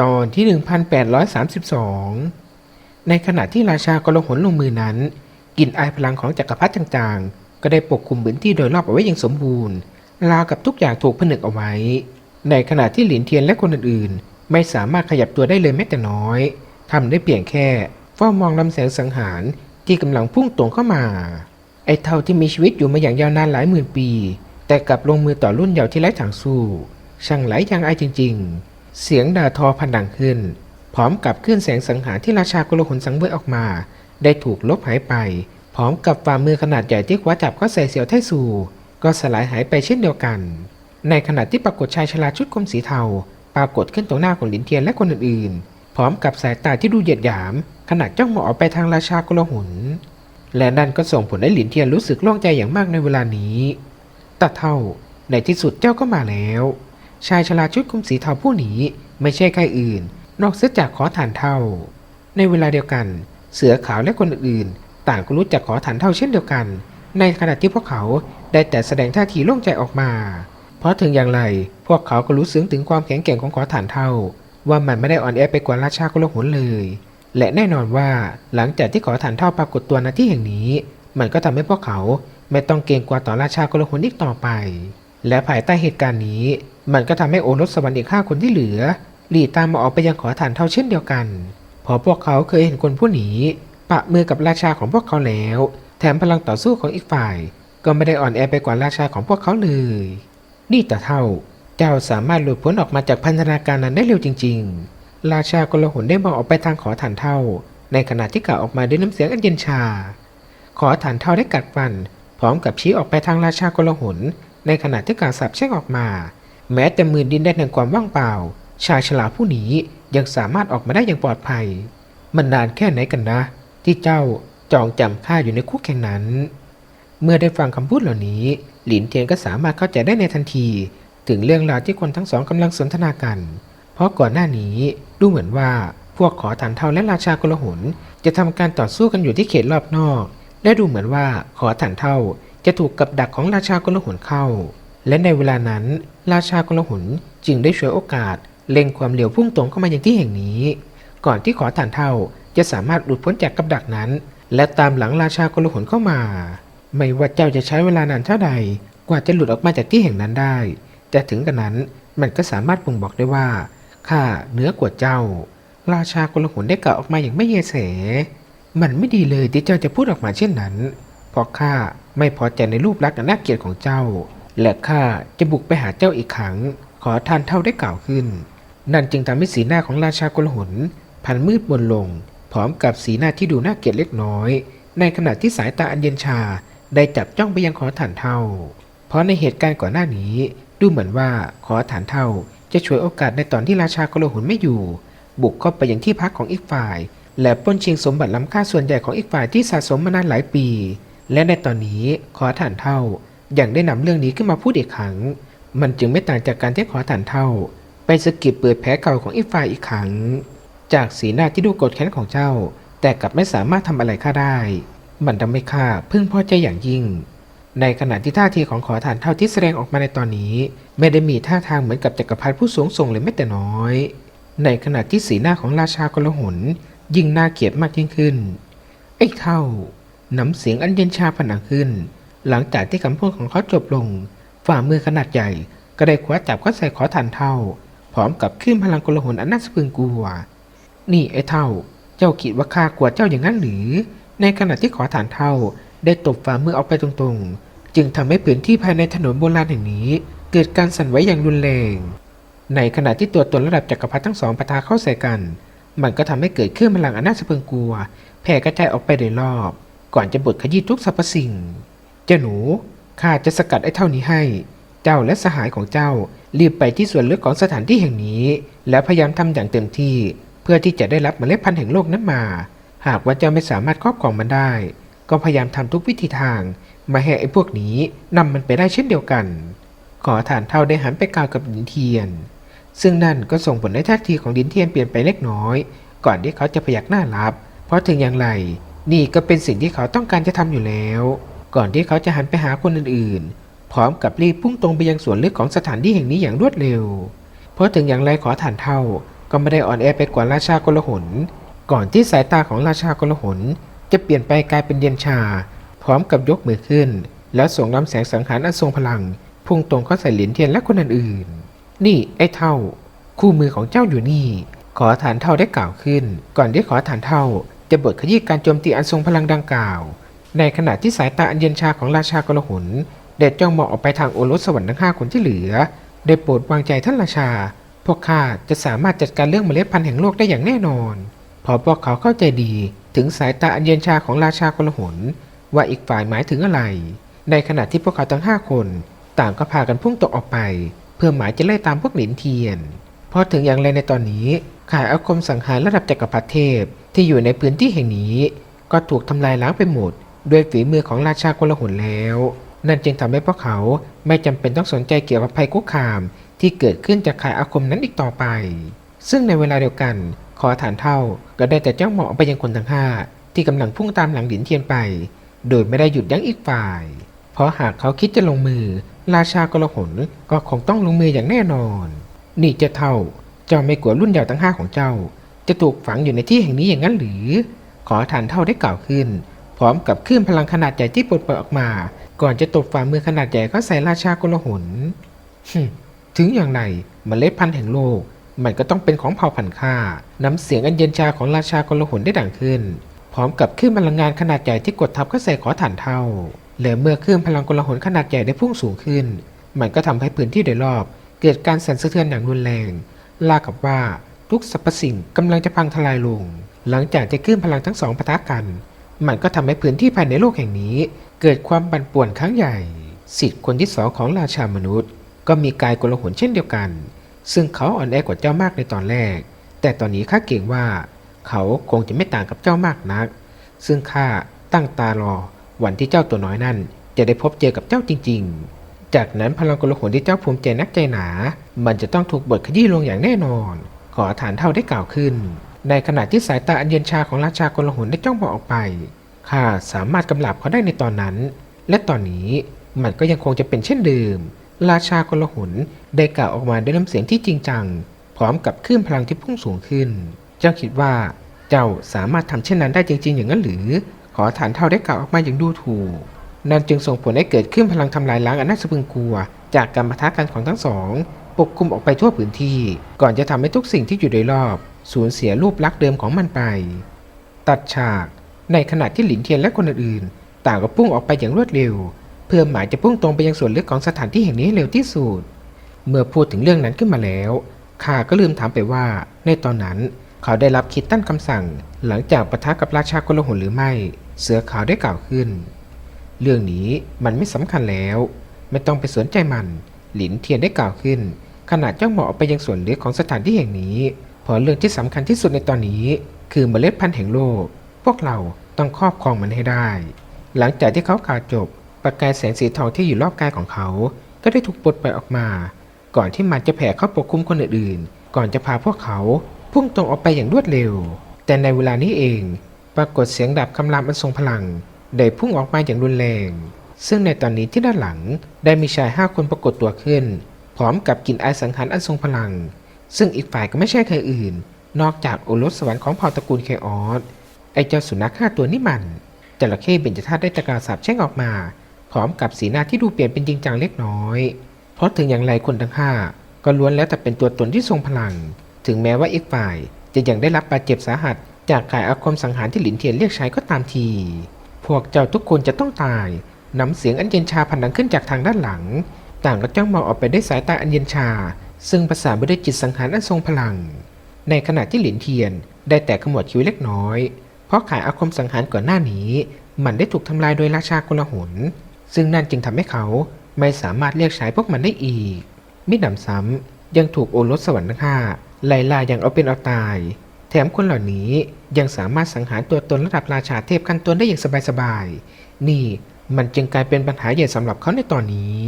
ตอนที่ 1832 ในขณะที่ราชากลหนลงมือนั้นกลิ่นอายพลังของจักรพรรดิจางๆ ก็ได้ปกคลุมพื้นที่โดยรอบเอาไว้อย่างสมบูรณ์ ราวกับทุกอย่างถูกผนึกเอาไว้ ในขณะที่หลินเทียนและคนอื่นๆ ไม่สามารถขยับตัวได้เลยแม้แต่น้อยทำได้เพียงแค่เฝ้ามองลำแสงสังหารที่กำลังพุ่งตรงเข้ามา ไอ้เท่าที่มีชีวิตอยู่มาอย่างยาวนานหลายหมื่นปี แต่กลับลงมือต่อรุ่นเยาว์ที่ไร้ทางสู้ ช่างไหลยังอายจริง ๆ เสียงด่าทอพันดังขึ้น พร้อมกับคลื่นแสงสังหารที่ราชากลหนสังเวยออกมา ได้ถูกลบหายไป พร้อมกับฝ่ามือขนาดใหญ่ที่คว้าจับก็ใส่เสียวไทสู่ก็สลายหายไปเช่นเดียวกัน ในขณะที่ปรากฏชายชราชุดกรมสีเทา ปรากฏขึ้นตรงหน้าของหลินเทียนและคนอื่นๆ พร้อมกับสายตาที่ดูเหยียดหยามขนาดจ้องมองออกไปทางราชากลหนและนั่นก็ส่งผลให้หลินเทียนรู้สึกโล่งใจอย่างมากในเวลานี้ตาเท่า ในที่สุดเจ้าก็มาแล้ว ชายชราชุดคุมสีเทาผู้นี้ไม่ใช่ใครอื่น นอกเสียจากขอฐานเท่า ในเวลาเดียวกัน เสือขาวและคนอื่นต่างก็รู้จักขอฐานเท่าเช่นเดียวกัน ในขณะที่พวกเขาได้แต่แสดงท่าทีโล่งใจออกมา เพราะถึงอย่างไรพวกเขาก็รู้ซึ้งถึงความแข็งแกร่งของขอฐานเท่า ว่ามันไม่ได้อ่อนแอไปกว่าราชากลหนเลย และแน่นอนว่าหลังจากที่ขอฐานเท่าปรากฏตัวณที่แห่งนี้ มันก็ทำให้พวกเขาไม่ต้องเกรงกลัวต่อราชากลหนอีกต่อไป และภายใต้เหตุการณ์นี้ มันก็ทำให้โอรสสวรรค์อีกห้าคนที่เหลือ หลีตามมาออกไปยังขอฐานเท่าเช่นเดียวกัน พอพวกเขาเคยเห็นคนผู้หนีปะมือกับราชาของพวกเขาแล้ว แถมพลังต่อสู้ของอีกฝ่าย ก็ไม่ได้อ่อนแอไปกว่าราชาของพวกเขาเลย นี่แต่เท่า เจ้าสามารถหลุดพ้นออกมาจากพันธนาการนั้นได้เร็วจริง ๆ ราชากลหนได้มองออกไปทางขอฐานเท่า ในขณะที่กล่าวออกมาด้วยน้ำเสียงอันเย็นชา ขอฐานเท่าได้กัดฟัน พร้อมกับชี้ออกไปทางราชากลหนในขณะที่กล่าวสับแช่งออกมา แม้แต่มือดินได้ในความว่างเปล่า ชายฉลาดผู้นี้ยังสามารถออกมาได้อย่างปลอดภัย มันนานแค่ไหนกันนะ ที่เจ้าจองจำข้าอยู่ในคุกแห่งนั้น เมื่อได้ฟังคำพูดเหล่านี้ หลินเทียนก็สามารถเข้าใจได้ในทันที ถึงเรื่องราวที่คนทั้งสองกำลังสนทนากัน เพราะก่อนหน้านี้ดูเหมือนว่าพวกขอฐานเท่าและราชากลหนจะทำการต่อสู้กันอยู่ที่เขตรอบนอก และดูเหมือนว่าขอฐานเท่าจะถูกกับดักของราชากลหนเข้า และในเวลานั้น ราชากลหนจึงได้ช่วยโอกาสเล็งความเร็วพุ่งตรงเข้ามาอย่างที่แห่งนี้ ก่อนที่ขอฐานเท่าจะสามารถหลุดพ้นจากกับดักนั้น และตามหลังราชากลหนเข้ามา ไม่ว่าเจ้าจะใช้เวลานานเท่าใด กว่าจะหลุดออกมาจากที่แห่งนั้นได้ แต่ถึงกระนั้นมันก็สามารถบ่งบอกได้ว่าข้าเหนือกว่าเจ้า ราชากลหนได้กล่าวออกมาอย่างไม่เยแสมันไม่ดีเลยที่เจ้าจะพูดออกมาเช่นนั้นเพราะข้าไม่พอใจในรูปลักษณ์อันน่าเกลียดของเจ้า และข้าจะบุกไปหาเจ้าอีกครั้ง ขอทานเท่าได้กล่าวขึ้น นั่นจึงทำให้สีหน้าของราชากลหนพันมืดบนลง พร้อมกับสีหน้าที่ดูน่าเกลียดเล็กน้อย ในขณะที่สายตาอันเย็นชาได้จับจ้องไปยังขอฐานเท่า เพราะในเหตุการณ์ก่อนหน้านี้ ดูเหมือนว่าขอฐานเท่าจะช่วยโอกาสในตอนที่ราชากลหนไม่อยู่ บุกเข้าไปยังที่พักของอีกฝ่าย และปล้นชิงสมบัติล้ำค่าส่วนใหญ่ของอีกฝ่ายที่สะสมมานานหลายปี และในตอนนี้ขอฐานเท่า อยังได้นำเรื่องนี้ขึ้นมาพูดอีกครั้ง มันจึงไม่ต่างจากการที่ขอฐานเท่า ไปสกิดเปิดแผลเก่าของอีกฝ่ายอีกครั้ง จากสีหน้าที่ดูโกรธแค้นของเจ้า แต่กลับไม่สามารถทำอะไรข้าได้ มันทำให้ข้าพึ่งพอใจอย่างยิ่ง ในขณะที่ท่าทีของขอฐานเท่าที่แสดงออกมาในตอนนี้ ไม่ได้มีท่าทางเหมือนกับจักรพรรดิผู้สูงส่งเลยแม้แต่น้อย ในขณะที่สีหน้าของราชากลหนยิ่งน่าเกลียดมากยิ่งขึ้นไอ้เท่าน้ำเสียงอันเย็นชาผนังขึ้น หลังจากที่คำพูดของเขาจบลง ฝ่ามือขนาดใหญ่ ก็ได้คว้าจับเขาใส่ขอฐานเท่า พร้อมกับขึ้นพลังกลหนอันน่าสะพรึงกลัว นี่ไอ้เท่า เจ้าคิดว่าข้ากลัวเจ้าอย่างนั้นหรือ ในขณะที่ขอฐานเท่า ได้ตบฝ่ามือออกไปตรงๆ จึงทำให้พื้นที่ภายในถนนโบราณแห่งนี้ เกิดการสั่นไหวอย่างรุนแรง ในขณะที่ตัวตนระดับจักรพรรดิทั้งสองปะทะเข้าใส่กัน มันก็ทำให้เกิดเครื่องพลังอันน่าสะพรึงกลัวแผ่กระจายออกไปโดยรอบ ก่อนจะบดขยี้ทุกสรรพสิ่ง เจ้าหนู ข้าจะสกัดไอ้เท่านี้ให้ เจ้าและสหายของเจ้ารีบไปที่ส่วนลึกของสถานที่แห่งนี้ แล้วพยายามทำอย่างเต็มที่ เพื่อที่จะได้รับเมล็ดพันธุ์แห่งโลกนั้นมา หากว่าเจ้าไม่สามารถครอบครองมันได้ ก็พยายามทำทุกวิธีทางมาให้ไอ้พวกนี้นำมันไปได้เช่นเดียวกัน ขอฐานเท่าได้หันไปกล่าวกับดินเทียน ซึ่งนั่นก็ส่งผลให้ท่าทีของดินเทียนเปลี่ยนไปเล็กน้อย ก่อนที่เขาจะพยักหน้ารับ เพราะถึงอย่างไร นี่ก็เป็นสิ่งที่เขาต้องการจะทำอยู่แล้ว ก่อนที่เขาจะหันไปหาคนอื่นๆ พร้อมกับรีบพุ่งตรงไปยังส่วนลึกของสถานที่แห่งนี้อย่างรวดเร็ว เพราะถึงอย่างไรขอฐานเท่าก็ไม่ได้อ่อนแอไปกว่าราชากลหน ก่อนที่สายตาของราชากลหน จะเปลี่ยนไปกลายเป็นเย็นชา พร้อมกับยกมือขึ้น แล้วส่งลำแสงสังหารอันทรงพลัง พุ่งตรงเข้าใส่เหรียญเทียนและคนอื่นๆ นี่ไอ้เท่า คู่มือของเจ้าอยู่นี่ ขอฐานเท่าได้กล่าวขึ้น ก่อนที่ขอฐานเท่า จะบทขยี้การโจมตีอันทรงพลังดังกล่าว ในขณะที่สายตาอันเย็นชาของราชากลหนเด็ดจ้องมองออกไปทางโอรสสวรรค์ทั้งห้าคนที่เหลือ ได้โปรดวางใจท่านราชา พวกข้าจะสามารถจัดการเรื่องเมล็ดพันธุ์แห่งโลกได้อย่างแน่นอน พอพวกเขาเข้าใจดีถึงสายตาอันเย็นชาของราชากลหนว่าอีกฝ่ายหมายถึงอะไร ในขณะที่พวกเขาทั้งห้าคนต่างก็พากันพุ่งตกออกไป เพื่อหมายจะไล่ตามพวกหลินเทียนพราะถึงอย่างไรในตอนนี้ข่ายอาคมสังหารระดับจักรพรรดิเทพที่อยู่ในพื้นที่แห่งนี้ ก็ถูกทำลายล้างไปหมด ด้วยฝีมือของราชากลหนแล้ว นั่นจึงทำให้พวกเขาไม่จำเป็นต้องสนใจเกี่ยวกับภัยคุกคาม ที่เกิดขึ้นจากข่ายอาคมนั้นอีกต่อไป ซึ่งในเวลาเดียวกัน ขอฐานเท่าก็ได้แต่จ้องมองไปยังคนทั้งห้าที่กำลังพุ่งตามหลังหลินเทียนไป โดยไม่ได้หยุดยั้งอีกฝ่าย เพราะหากเขาคิดจะลงมือ ราชากลหนก็คงต้องลงมืออย่างแน่นอน นี่จะเท่าเจ้าไม่กลัวรุ่นเยาวทั้งห้าของเจ้า จะถูกฝังอยู่ในที่แห่งนี้อย่างนั้นหรือ ขอฐานเท่าได้กล่าวขึ้น พร้อมกับคลื่นพลังขนาดใหญ่ที่ปลดปล่อยออกมา ก่อนจะตบฝ่ามือขนาดใหญ่เข้าใส่ราชากลหนถึงอย่างไรเมล็ดพันธุ์แห่งโลก มันก็ต้องเป็นของเผ่าพันธุ์ข้าน้ำเสียงอันเย็นชาของราชากลหนได้ดังขึ้น พร้อมกับคลื่นพลังงานขนาดใหญ่ที่กดทับเข้าใส่ขอฐานเท่าและเมื่อคลื่นพลังกลหนขนาดใหญ่ได้พุ่งสูงขึ้น มันก็ทำให้พื้นที่โดยรอบ เกิดการสั่นสะเทือนอย่างรุนแรง ลากับว่าทุกสรรพสิ่งกำลังจะพังทลายลง หลังจากที่คลื่นพลังทั้งสองปะทะกัน มันก็ทำให้พื้นที่ภายในโลกแห่งนี้ เกิดความปั่นป่วนครั้งใหญ่ สิทธิ์คนที่สองของราชามนุษย์ ก็มีกายกลหนเช่นเดียวกัน ซึ่งเขาอ่อนแอกว่าเจ้ามากในตอนแรก แต่ตอนนี้ข้าเก่งว่า เขาคงจะไม่ต่างกับเจ้ามากนัก ซึ่งข้าตั้งตารอวันที่เจ้าตัวน้อยนั่น จะได้พบเจอกับเจ้าจริง ๆ จากนั้นพลังกลหนที่เจ้าภูมิใจนักใจหนา มันจะต้องถูกบดขยี้ลงอย่างแน่นอน ขอฐานเท่าได้กล่าวขึ้น ในขณะที่สายตาอันเย็นชาของราชากลหนได้จ้องมองออกไป ข้าสามารถกำลับเขาได้ในตอนนั้น และตอนนี้มันก็ยังคงจะเป็นเช่นเดิม ราชากลหนได้กล่าวออกมาด้วยน้ำเสียงที่จริงจัง พร้อมกับคลื่นพลังที่พุ่งสูงขึ้น เจ้าคิดว่าเจ้าสามารถทำเช่นนั้นได้จริง ๆ อย่างนั้นหรือ ขอฐานเท่าได้กล่าวออกมาอย่างดูถูก นั่นจึงส่งผลให้เกิดขึ้นพลังทำลายล้างอันน่าสะพึงกลัว จากการปะทะกันของทั้งสองปกคลุมออกไปทั่วพื้นที่ ก่อนจะทำให้ทุกสิ่งที่อยู่โดยรอบ สูญเสียรูปลักษณ์เดิมของมันไป ตัดฉากในขณะที่หลินเทียนและคนอื่นๆ ต่างก็พุ่งออกไปอย่างรวดเร็ว เพื่อหมายจะพุ่งตรงไปยังส่วนลึกของสถานที่แห่งนี้ให้เร็วที่สุด เมื่อพูดถึงเรื่องนั้นขึ้นมาแล้วข้าก็ลืมถามไปว่า ในตอนนั้นเขาได้รับคิดตั้นคำสั่ง หลังจากปะทะกับราชากลหนหรือไม่ เสือขาวได้กล่าวขึ้น เรื่องนี้มันไม่สำคัญแล้ว ไม่ต้องไปสนใจมัน หลินเทียนได้กล่าวขึ้นขณะจ้องมองออกไปยังส่วนลึกของสถานที่แห่งนี้ พราะเรื่องที่สำคัญที่สุดในตอนนี้ คือเมล็ดพันธุ์แห่งโลก พวกเราต้องครอบครองมันให้ได้ หลังจากที่เขากล่าวจบ ประกายแสงสีทองที่อยู่รอบกายของเขา ก็ได้ถูกปลดปล่อยออกมา ก่อนที่มันจะแผ่เข้าปกคลุมคนอื่นๆ ก่อนจะพาพวกเขาพุ่งตรงออกไปอย่างรวดเร็ว แต่ในเวลานี้เอง ปรากฏเสียงดาบคำรามอันทรงพลังได้พุ่งออกมาอย่างรุนแรง ซึ่งในตอนนี้ที่ด้านหลังได้มีชายห้าคนปรากฏตัวขึ้น พร้อมกับกลิ่นไอายสังหารอันทรงพลัง ซึ่งอีกฝ่ายก็ไม่ใช่ใครอื่น นอกจากโอรสสวรรค์ของเผ่าตระกูลเคออสไอเจ้าสุนัขห้าตัวนี่มันจระเข้เบญจธาตุได้ตะกาสาบแช่งออกมาพร้อมกับสีหน้าที่ดูเปลี่ยนเป็นจริงจังเล็กน้อย เพราะถึงอย่างไรคนทั้งห้าก็ล้วนแล้วแต่เป็นตัวตนที่ทรงพลัง ถึงแม้ว่าอีกฝ่ายจะยังได้รับบาดเจ็บสาหัส จากข่ายอาคมสังหารที่หลินเทียนเรียกใช้ก็ตามที พวกเจ้าทุกคนจะต้องตายน้ำเสียงอันเย็นชาพันดังขึ้นจากทางด้านหลัง ต่างก็จ้องมองออกไปด้วยสายตาอันเย็นชา ซึ่งประสานได้จิตสังหารอันทรงพลัง ในขณะที่หลินเทียนได้แต่ขมวดคิ้วเล็กน้อย เพราะขายอาคมสังหารก่อนหน้านี้ มันได้ถูกทำลายโดยราชากลหนซึ่งนั่นจึงทำให้เขาไม่สามารถเรียกใช้พวกมันได้อีก มิหนำซ้ำยังถูกโอรสสวรรค์ทั้งห้าไล่ล่าอย่างเอาเป็นเอาตาย แถมคนเหล่านี้ยังสามารถสังหารตัวตนระดับราชาเทพขั้นตนได้อย่างสบายๆ นี่มันจึงกลายเป็นปัญหาใหญ่สำหรับเขาในตอนนี้